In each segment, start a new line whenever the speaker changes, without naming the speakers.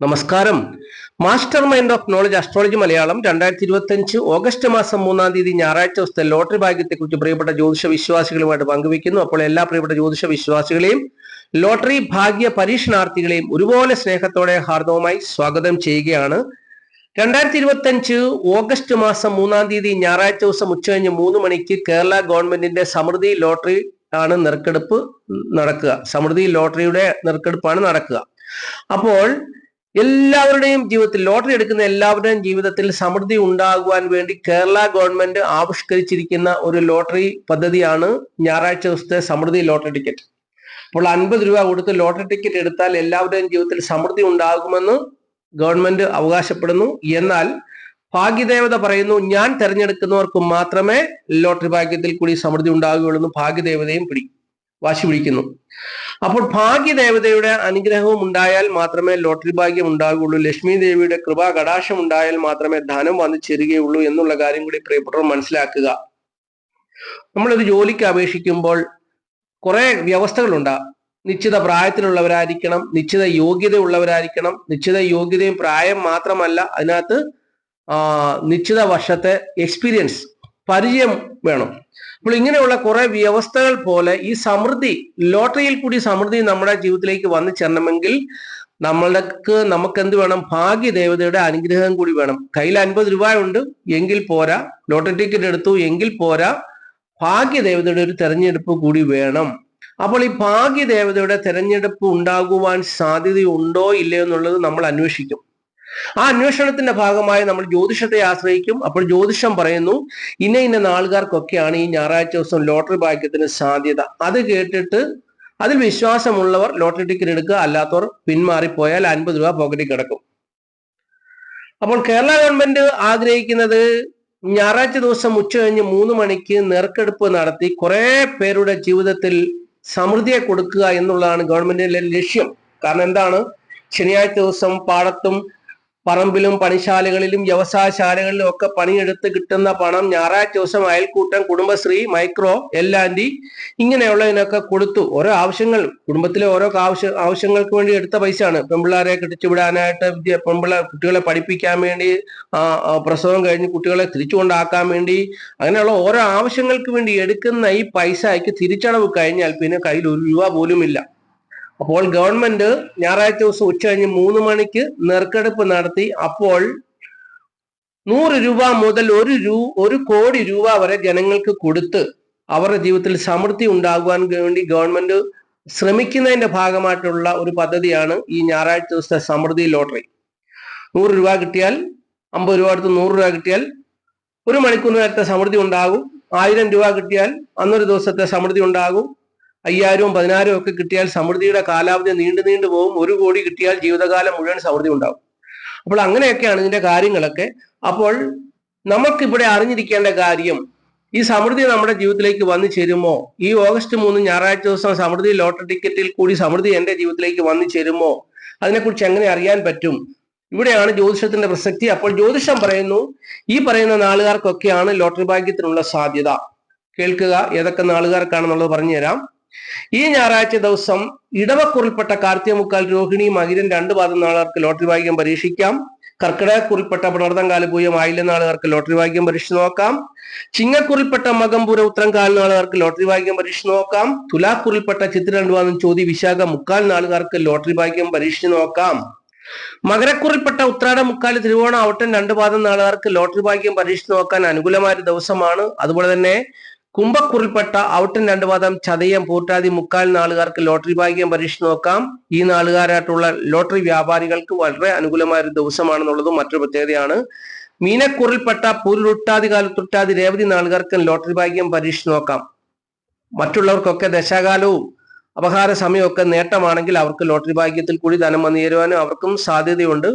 നമസ്കാരം. Master mind of knowledge astrology Malayalam രണ്ടായിരത്തി ഇരുപത്തി അഞ്ച് ഓഗസ്റ്റ് മാസം മൂന്നാം തീയതി ഞായറാഴ്ച ദിവസത്തെ ലോട്ടറി ഭാഗ്യത്തെക്കുറിച്ച് പ്രിയപ്പെട്ട ജ്യോതിഷ വിശ്വാസികളുമായിട്ട് പങ്കുവയ്ക്കുന്നു. അപ്പോൾ എല്ലാ പ്രിയപ്പെട്ട ജ്യോതിഷ വിശ്വാസികളെയും ലോട്ടറി ഭാഗ്യ പരീക്ഷണാർത്ഥികളെയും ഒരുപോലെ സ്നേഹത്തോടെ ഹാർദവുമായി സ്വാഗതം ചെയ്യുകയാണ്. രണ്ടായിരത്തി ഇരുപത്തി അഞ്ച് ഓഗസ്റ്റ് മാസം മൂന്നാം തീയതി ഞായറാഴ്ച ദിവസം ഉച്ചകഴിഞ്ഞ് മൂന്ന് മണിക്ക് കേരള ഗവൺമെന്റിന്റെ സമൃദ്ധി ലോട്ടറി ആണ് നെറുക്കെടുപ്പ് നടക്കുക. സമൃദ്ധി ലോട്ടറിയുടെ നെറുക്കെടുപ്പാണ് നടക്കുക. അപ്പോൾ എല്ലാവരുടെയും ജീവിതത്തിൽ ലോട്ടറി എടുക്കുന്ന എല്ലാവരുടെയും ജീവിതത്തിൽ സമൃദ്ധി ഉണ്ടാകുവാൻ വേണ്ടി കേരള ഗവൺമെന്റ് ആവിഷ്കരിച്ചിരിക്കുന്ന ഒരു ലോട്ടറി പദ്ധതിയാണ് ഞായറാഴ്ച ദിവസത്തെ സമൃദ്ധി ലോട്ടറി ടിക്കറ്റ്. അപ്പോൾ അൻപത് രൂപ കൊടുത്ത് ലോട്ടറി ടിക്കറ്റ് എടുത്താൽ എല്ലാവരുടെയും ജീവിതത്തിൽ സമൃദ്ധി ഉണ്ടാകുമെന്ന് ഗവൺമെന്റ് അവകാശപ്പെടുന്നു. എന്നാൽ ഭാഗ്യദേവത പറയുന്നു ഞാൻ തെരഞ്ഞെടുക്കുന്നവർക്ക് മാത്രമേ ലോട്ടറി ഭാഗ്യത്തിൽ കൂടി സമൃദ്ധി ഉണ്ടാകുകയുള്ളൂ എന്ന് ഭാഗ്യദേവതയും പിടി വാശി പിടിക്കുന്നു. അപ്പോൾ ഭാഗ്യദേവതയുടെ അനുഗ്രഹവും ഉണ്ടായാൽ മാത്രമേ ലോട്ടറി ഭാഗ്യം ഉണ്ടാകുകയുള്ളൂ ലക്ഷ്മി ദേവിയുടെ കൃപാ കടാശം ഉണ്ടായാൽ മാത്രമേ ധനം വന്നു ചേരുകയുള്ളൂ എന്നുള്ള കാര്യം കൂടി പ്രിയപ്പെട്ടവർ മനസ്സിലാക്കുക. നമ്മളൊരു ജോലിക്ക് അപേക്ഷിക്കുമ്പോൾ കുറെ വ്യവസ്ഥകളുണ്ട്. നിശ്ചിത പ്രായത്തിലുള്ളവരായിരിക്കണം നിശ്ചിത യോഗ്യത ഉള്ളവരായിരിക്കണം നിശ്ചിത യോഗ്യതയും പ്രായം മാത്രമല്ല അതിനകത്ത് നിശ്ചിത വർഷത്തെ എക്സ്പീരിയൻസ് പരിചയം വേണം. അപ്പോൾ ഇങ്ങനെയുള്ള കുറെ വ്യവസ്ഥകൾ പോലെ ഈ സമൃദ്ധി ലോട്ടറിയിൽ കൂടി സമൃദ്ധി നമ്മുടെ ജീവിതത്തിലേക്ക് വന്നു ചേരണമെങ്കിൽ നമ്മൾക്ക് നമുക്ക് എന്ത് വേണം? ഭാഗ്യദേവതയുടെ അനുഗ്രഹം കൂടി വേണം. കയ്യിൽ അൻപത് രൂപ ഉണ്ട് എങ്കിൽ പോരാ. ലോട്ടറി ടിക്കറ്റ് എടുത്തു എങ്കിൽ പോരാ. ഭാഗ്യദേവതയുടെ ഒരു തെരഞ്ഞെടുപ്പ് കൂടി വേണം. അപ്പോൾ ഈ ഭാഗ്യദേവതയുടെ തെരഞ്ഞെടുപ്പ് ഉണ്ടാകുവാൻ സാധ്യതയുണ്ടോ ഇല്ലയോ എന്നുള്ളത് നമ്മൾ അന്വേഷിക്കും. ആ അന്വേഷണത്തിന്റെ ഭാഗമായി നമ്മൾ ജ്യോതിഷത്തെ ആശ്രയിക്കും. അപ്പോൾ ജ്യോതിഷം പറയുന്നു ഇന്ന ഇന്ന നാളുകാർക്കൊക്കെയാണ് ഈ ഞായറാഴ്ച ദിവസം ലോട്ടറി ഭാഗ്യത്തിന് സാധ്യത. അത് കേട്ടിട്ട് അതിൽ വിശ്വാസമുള്ളവർ ലോട്ടറി ടിക്കറ്റ് എടുക്കുക. അല്ലാത്തവർ പിന്മാറിപ്പോയാൽ അൻപത് രൂപ പോക്കറ്റിൽ കിടക്കും. അപ്പോൾ കേരള ഗവൺമെന്റ് ആഗ്രഹിക്കുന്നത് ഞായറാഴ്ച ദിവസം ഉച്ച കഴിഞ്ഞ് മൂന്ന് മണിക്ക് നെറുക്കെടുപ്പ് നടത്തി കുറെ പേരുടെ ജീവിതത്തിൽ സമൃദ്ധിയെ കൊടുക്കുക എന്നുള്ളതാണ് ഗവൺമെന്റിന്റെ ലക്ഷ്യം. കാരണം എന്താണ്? ശനിയാഴ്ച ദിവസം പാടത്തും പറമ്പിലും പണിശാലകളിലും വ്യവസായശാലകളിലും ഒക്കെ പണിയെടുത്ത് കിട്ടുന്ന പണം ഞായറാഴ്ച ദിവസം അയൽക്കൂട്ടം കുടുംബശ്രീ മൈക്രോ എൽ ആൻഡി ഇങ്ങനെയുള്ളതിനൊക്കെ കൊടുത്തു. ഓരോ ആവശ്യങ്ങൾ കുടുംബത്തിലെ ഓരോ ആവശ്യ ആവശ്യങ്ങൾക്ക് വേണ്ടി എടുത്ത പൈസയാണ്. പെൺപിള്ളേരെ കെട്ടിച്ചുവിടാനായിട്ട് വിദ്യ പെൺപിള്ളേർ കുട്ടികളെ പഠിപ്പിക്കാൻ വേണ്ടി പ്രസവം കഴിഞ്ഞ് കുട്ടികളെ തിരിച്ചു കൊണ്ടാക്കാൻ വേണ്ടി അങ്ങനെയുള്ള ഓരോ ആവശ്യങ്ങൾക്ക് വേണ്ടി എടുക്കുന്ന ഈ പൈസയ്ക്ക് തിരിച്ചടവ് കഴിഞ്ഞാൽ പിന്നെ കയ്യിൽ ഒരു രൂപ പോലും ഇല്ല അപ്പോൾ ഗവൺമെന്റ് ഞായറാഴ്ച ദിവസം ഉച്ച കഴിഞ്ഞ് മൂന്ന് മണിക്ക് നെറുക്കെടുപ്പ് നടത്തി അപ്പോൾ നൂറ് രൂപ മുതൽ ഒരു രൂ ഒരു കോടി രൂപ വരെ ജനങ്ങൾക്ക് കൊടുത്ത് അവരുടെ ജീവിതത്തിൽ സമൃദ്ധി ഉണ്ടാകുവാൻ വേണ്ടി ഗവൺമെന്റ് ശ്രമിക്കുന്നതിന്റെ ഭാഗമായിട്ടുള്ള ഒരു പദ്ധതിയാണ് ഈ ഞായറാഴ്ച ദിവസത്തെ സമൃദ്ധി ലോട്ടറി. നൂറ് രൂപ കിട്ടിയാൽ അമ്പത് രൂപ അടുത്ത് നൂറ് രൂപ കിട്ടിയാൽ ഒരു മണിക്കൂർ നേരത്തെ സമൃദ്ധി ഉണ്ടാകും. ആയിരം രൂപ കിട്ടിയാൽ അന്നൊരു ദിവസത്തെ സമൃദ്ധി ഉണ്ടാകും. അയ്യായിരവും പതിനായിരവും ഒക്കെ കിട്ടിയാൽ സമൃദ്ധിയുടെ കാലാവധി നീണ്ടു നീണ്ടു പോകും. ഒരു കോടി കിട്ടിയാൽ ജീവിതകാലം മുഴുവൻ സമൃദ്ധി ഉണ്ടാവും. അപ്പോൾ അങ്ങനെയൊക്കെയാണ് ഇതിന്റെ കാര്യങ്ങളൊക്കെ. അപ്പോൾ നമുക്കിവിടെ അറിഞ്ഞിരിക്കേണ്ട കാര്യം ഈ സമൃദ്ധി നമ്മുടെ ജീവിതത്തിലേക്ക് വന്നു ചേരുമോ? ഈ ഓഗസ്റ്റ് മൂന്ന് ഞായറാഴ്ച ദിവസം സമൃദ്ധി ലോട്ടറി ടിക്കറ്റിൽ കൂടി സമൃദ്ധി എന്റെ ജീവിതത്തിലേക്ക് വന്നു ചേരുമോ? അതിനെക്കുറിച്ച് എങ്ങനെ അറിയാൻ പറ്റും? ഇവിടെയാണ് ജ്യോതിഷത്തിന്റെ പ്രസക്തി. അപ്പോൾ ജ്യോതിഷം പറയുന്നു ഈ പറയുന്ന നാളുകാർക്കൊക്കെയാണ് ലോട്ടറി ഭാഗ്യത്തിനുള്ള സാധ്യത. കേൾക്കുക ഏതൊക്കെ നാളുകാർക്കാണെന്നുള്ളത് പറഞ്ഞുതരാം. ഈ ഞായറാഴ്ച ദിവസം ഇടവക്കുറിൽപ്പെട്ട കാർത്തിക മുക്കാൽ രോഹിണി മകിരൻ രണ്ട് പാദം നാളുകാർക്ക് ലോട്ടറി ഭാഗ്യം പരീക്ഷിക്കാം. കർക്കിടകക്കുറിൽപ്പെട്ട പുണർത്തങ്കാല പൂയം ആയില്യം നാളുകാർക്ക് ലോട്ടറി ഭാഗ്യം പരീക്ഷിച്ച് നോക്കാം. ചിങ്ങക്കുറിൽപ്പെട്ട മകംപൂര ഉത്രം കാൽ നാളുകാർക്ക് ലോട്ടറി ഭാഗ്യം പരീക്ഷ നോക്കാം. തുലാക്കുറിൽപ്പെട്ട ചിത്ര രണ്ടുപാദം ചോതി വിശാഖ മുക്കാൽ നാളുകാർക്ക് ലോട്ടറി ഭാഗ്യം പരീക്ഷിച്ച് നോക്കാം. മകരക്കുറിൽപ്പെട്ട ഉത്രാട മുക്കാൽ തിരുവോണം ഔട്ടൻ രണ്ട് പാദം നാളുകാർക്ക് ലോട്ടറി ഭാഗ്യം പരീക്ഷിച്ച് നോക്കാൻ അനുകൂലമായ ദിവസമാണ്. അതുപോലെ തന്നെ കുംഭക്കുറിൽപ്പെട്ട ഔട്ടൻ രണ്ട് ചതയം പൂട്ടാതി മുക്കാൽ നാളുകാർക്ക് ലോട്ടറി ഭാഗ്യം പരീക്ഷിച്ച് നോക്കാം. ഈ നാളുകാരായിട്ടുള്ള ലോട്ടറി വ്യാപാരികൾക്ക് വളരെ അനുകൂലമായ ഒരു ദിവസമാണെന്നുള്ളതും മറ്റൊരു പ്രത്യേകതയാണ്. മീനക്കുറിൽപ്പെട്ട പൂരുട്ടാതി കാലത്തുട്ടാതി രേവതി നാളുകാർക്ക് ലോട്ടറി ഭാഗ്യം പരീക്ഷിച്ച് നോക്കാം. മറ്റുള്ളവർക്കൊക്കെ ദശാകാലവും അപഹാര സമയമൊക്കെ നേട്ടമാണെങ്കിൽ അവർക്ക് ലോട്ടറി ഭാഗ്യത്തിൽ കൂടി ധനം വന്നു അവർക്കും സാധ്യതയുണ്ട്.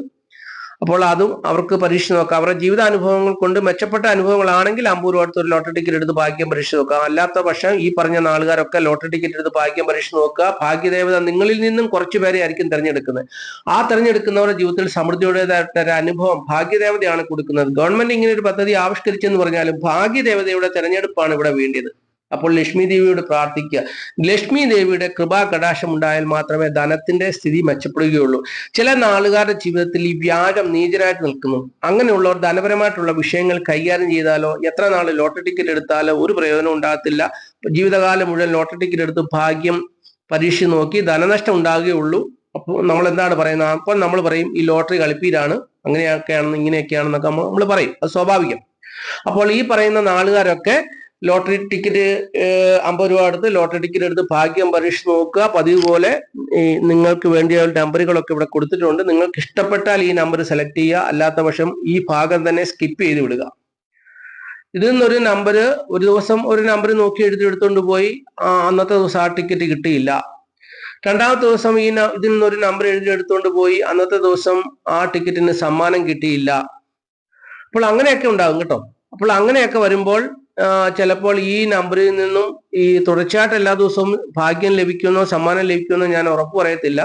അപ്പോൾ അതും അവർക്ക് പരീക്ഷ നോക്കാം. അവരുടെ ജീവിതാനുഭവങ്ങൾ കൊണ്ട് മെച്ചപ്പെട്ട അനുഭവങ്ങളാണെങ്കിൽ അമ്പൂർ അടുത്ത് ഒരു ലോട്ടറി ടിക്കറ്റ് എടുത്ത് ഭാഗ്യം പരീക്ഷ നോക്കാം. അല്ലാത്ത പക്ഷം ഈ പറഞ്ഞ നാളുകാരൊക്കെ ലോട്ടറി ടിക്കറ്റ് എടുത്ത് ഭാഗ്യം പരീക്ഷ നോക്കുക. ഭാഗ്യദേവത നിങ്ങളിൽ നിന്നും കുറച്ചു പേരെ ആയിരിക്കും തിരഞ്ഞെടുക്കുന്നത്. ആ തിരഞ്ഞെടുക്കുന്നവരുടെ ജീവിതത്തിൽ സമൃദ്ധിയുടേതായിട്ട് ഒരു അനുഭവം ഭാഗ്യദേവതയാണ് കൊടുക്കുന്നത്. ഗവൺമെന്റ് ഇങ്ങനെ ഒരു പദ്ധതി ആവിഷ്കരിച്ചെന്ന് പറഞ്ഞാലും ഭാഗ്യദേവതയുടെ തെരഞ്ഞെടുപ്പാണ് ഇവിടെ വേണ്ടിയത്. അപ്പോൾ ലക്ഷ്മി ദേവിയോട് പ്രാർത്ഥിക്കുക. ലക്ഷ്മി ദേവിയുടെ കൃപാ കടാശം ഉണ്ടായാൽ മാത്രമേ ധനത്തിന്റെ സ്ഥിതി മെച്ചപ്പെടുകയുള്ളൂ. ചില നാളുകാരുടെ ജീവിതത്തിൽ ഈ വ്യാജം നീചരായിട്ട് നിൽക്കുന്നു. അങ്ങനെയുള്ളവർ ധനപരമായിട്ടുള്ള വിഷയങ്ങൾ കൈകാര്യം ചെയ്താലോ എത്ര നാൾ ലോട്ടറി ടിക്കറ്റ് എടുത്താലോ ഒരു പ്രയോജനം ഉണ്ടാകത്തില്ല. ജീവിതകാലം മുഴുവൻ ലോട്ടറി ടിക്കറ്റ് എടുത്ത് ഭാഗ്യം പരീക്ഷ നോക്കി ധനനഷ്ടം ഉണ്ടാകുകയുള്ളൂ. അപ്പോൾ നമ്മൾ എന്താണ് പറയുന്നത്? അപ്പോൾ നമ്മൾ പറയും ഈ ലോട്ടറി കളിപ്പീരാണ്. അങ്ങനെയൊക്കെയാണെന്ന് ഇങ്ങനെയൊക്കെയാണെന്നൊക്കെ നമ്മൾ പറയും. അത് സ്വാഭാവികം. അപ്പോൾ ഈ പറയുന്ന നാളുകാരൊക്കെ ലോട്ടറി ടിക്കറ്റ് അമ്പത് രൂപ എടുത്ത് ലോട്ടറി ടിക്കറ്റ് എടുത്ത് ഭാഗ്യം പരീക്ഷ നോക്കുക. പതിവ് പോലെ നിങ്ങൾക്ക് വേണ്ടിയ നമ്പറുകളൊക്കെ ഇവിടെ കൊടുത്തിട്ടുണ്ട്. നിങ്ങൾക്ക് ഇഷ്ടപ്പെട്ടാൽ ഈ നമ്പർ സെലക്ട് ചെയ്യുക. അല്ലാത്ത പക്ഷം ഈ ഭാഗം തന്നെ സ്കിപ്പ് ചെയ്ത് വിടുക. ഇതിൽ നിന്നൊരു നമ്പർ ഒരു ദിവസം ഒരു നമ്പർ നോക്കി എഴുതി എടുത്തുകൊണ്ട് പോയി അന്നത്തെ ദിവസം ആ ടിക്കറ്റ് കിട്ടിയില്ല. രണ്ടാമത്തെ ദിവസം ഈ ഇതിൽ നിന്നൊരു നമ്പർ എഴുതി എടുത്തുകൊണ്ട് പോയി അന്നത്തെ ദിവസം ആ ടിക്കറ്റിന് സമ്മാനം കിട്ടിയില്ല. അപ്പോൾ അങ്ങനെയൊക്കെ ഉണ്ടാകും കേട്ടോ. അപ്പോൾ അങ്ങനെയൊക്കെ വരുമ്പോൾ ചിലപ്പോൾ ഈ നമ്പറിൽ നിന്നും ഈ തുടർച്ചയായിട്ട് എല്ലാ ദിവസവും ഭാഗ്യം ലഭിക്കുന്നോ സമ്മാനം ലഭിക്കുന്നോ ഞാൻ ഉറപ്പു പറയത്തില്ല.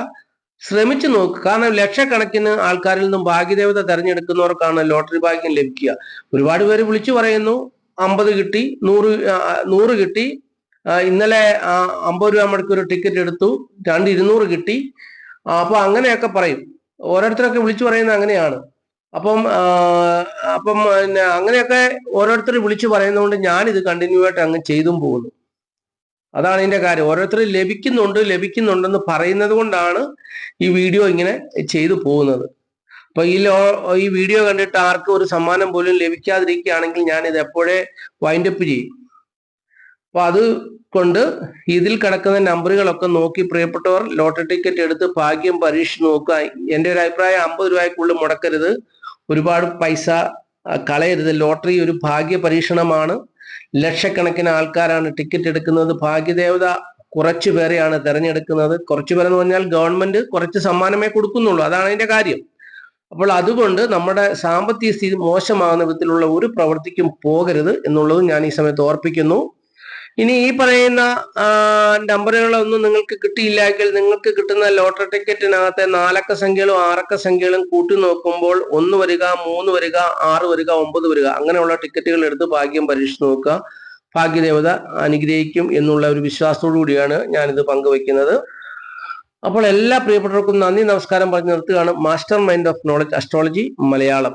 ശ്രമിച്ചു നോക്കുക കാരണം ലക്ഷക്കണക്കിന് ആൾക്കാരിൽ നിന്നും ഭാഗ്യദേവത തെരഞ്ഞെടുക്കുന്നവർക്കാണ് ലോട്ടറി ഭാഗ്യം ലഭിക്കുക. ഒരുപാട് പേര് വിളിച്ചു പറയുന്നു അമ്പത് കിട്ടി നൂറ് നൂറ് കിട്ടി ഇന്നലെ അമ്പത് രൂപ മുടക്കി ഒരു ടിക്കറ്റ് എടുത്തു രണ്ട് ഇരുന്നൂറ് കിട്ടി. അപ്പൊ അങ്ങനെയൊക്കെ പറയും. ഓരോരുത്തരൊക്കെ വിളിച്ചു പറയുന്നത് അങ്ങനെയാണ്. അപ്പം അപ്പം പിന്നെ അങ്ങനെയൊക്കെ ഓരോരുത്തർ വിളിച്ചു പറയുന്നതുകൊണ്ട് ഞാനിത് കണ്ടിന്യൂ ആയിട്ട് അങ്ങ് ചെയ്തും പോകുന്നു. അതാണ് ഇതിന്റെ കാര്യം. ഓരോരുത്തർ ലഭിക്കുന്നുണ്ട് ലഭിക്കുന്നുണ്ടെന്ന് പറയുന്നത് കൊണ്ടാണ് ഈ വീഡിയോ ഇങ്ങനെ ചെയ്തു പോകുന്നത്. അപ്പൊ ഈ ലോ ഈ വീഡിയോ കണ്ടിട്ട് ആർക്കും ഒരു സമ്മാനം പോലും ലഭിക്കാതിരിക്കുകയാണെങ്കിൽ ഞാൻ ഇത് എപ്പോഴേ വൈൻഡപ്പ് ചെയ്യും. അപ്പൊ അത് കൊണ്ട് ഇതിൽ കിടക്കുന്ന നമ്പറുകളൊക്കെ നോക്കി പ്രിയപ്പെട്ടവർ ലോട്ടറി ടിക്കറ്റ് എടുത്ത് ഭാഗ്യം പരീക്ഷിച്ച് നോക്കുക. എന്റെ ഒരു അഭിപ്രായം അമ്പത് രൂപയ്ക്കുള്ളിൽ മുടക്കരുത്. ഒരുപാട് പൈസ കളയരുത്. ലോട്ടറി ഒരു ഭാഗ്യ പരീക്ഷണമാണ്. ലക്ഷക്കണക്കിന് ആൾക്കാരാണ് ടിക്കറ്റ് എടുക്കുന്നത്. ഭാഗ്യദേവത കുറച്ചു പേരെയാണ് തെരഞ്ഞെടുക്കുന്നത്. കുറച്ചു പേരെന്ന് പറഞ്ഞാൽ ഗവൺമെന്റ് കുറച്ച് സമ്മാനമേ കൊടുക്കുന്നുള്ളൂ. അതാണ് അതിന്റെ കാര്യം. അപ്പോൾ അതുകൊണ്ട് നമ്മുടെ സാമ്പത്തിക സ്ഥിതി മോശമാകുന്ന വിധത്തിലുള്ള ഒരു പ്രവൃത്തിക്കും പോകരുത് എന്നുള്ളത് ഞാൻ ഈ സമയത്ത് ഓർപ്പിക്കുന്നു. ഇനി ഈ പറയുന്ന നമ്പറുകളൊന്നും നിങ്ങൾക്ക് കിട്ടിയില്ലെങ്കിൽ നിങ്ങൾക്ക് കിട്ടുന്ന ലോട്ടറി ടിക്കറ്റിനകത്തെ നാലക്ക സംഖ്യകളും ആറക്ക സംഖ്യകളും കൂട്ടി നോക്കുമ്പോൾ ഒന്ന് വരിക മൂന്ന് വരിക ആറ് വരിക ഒമ്പത് വരിക അങ്ങനെയുള്ള ടിക്കറ്റുകൾ എടുത്ത് ഭാഗ്യം പരീക്ഷിച്ച് നോക്കുക. ഭാഗ്യദേവത അനുഗ്രഹിക്കും എന്നുള്ള ഒരു വിശ്വാസത്തോടു കൂടിയാണ് ഞാനിത് പങ്കുവയ്ക്കുന്നത്. അപ്പോൾ എല്ലാ പ്രിയപ്പെട്ടവർക്കും നന്ദി. നമസ്കാരം പറഞ്ഞു നിർത്തുകയാണ്. Master mind of knowledge astrology Malayalam.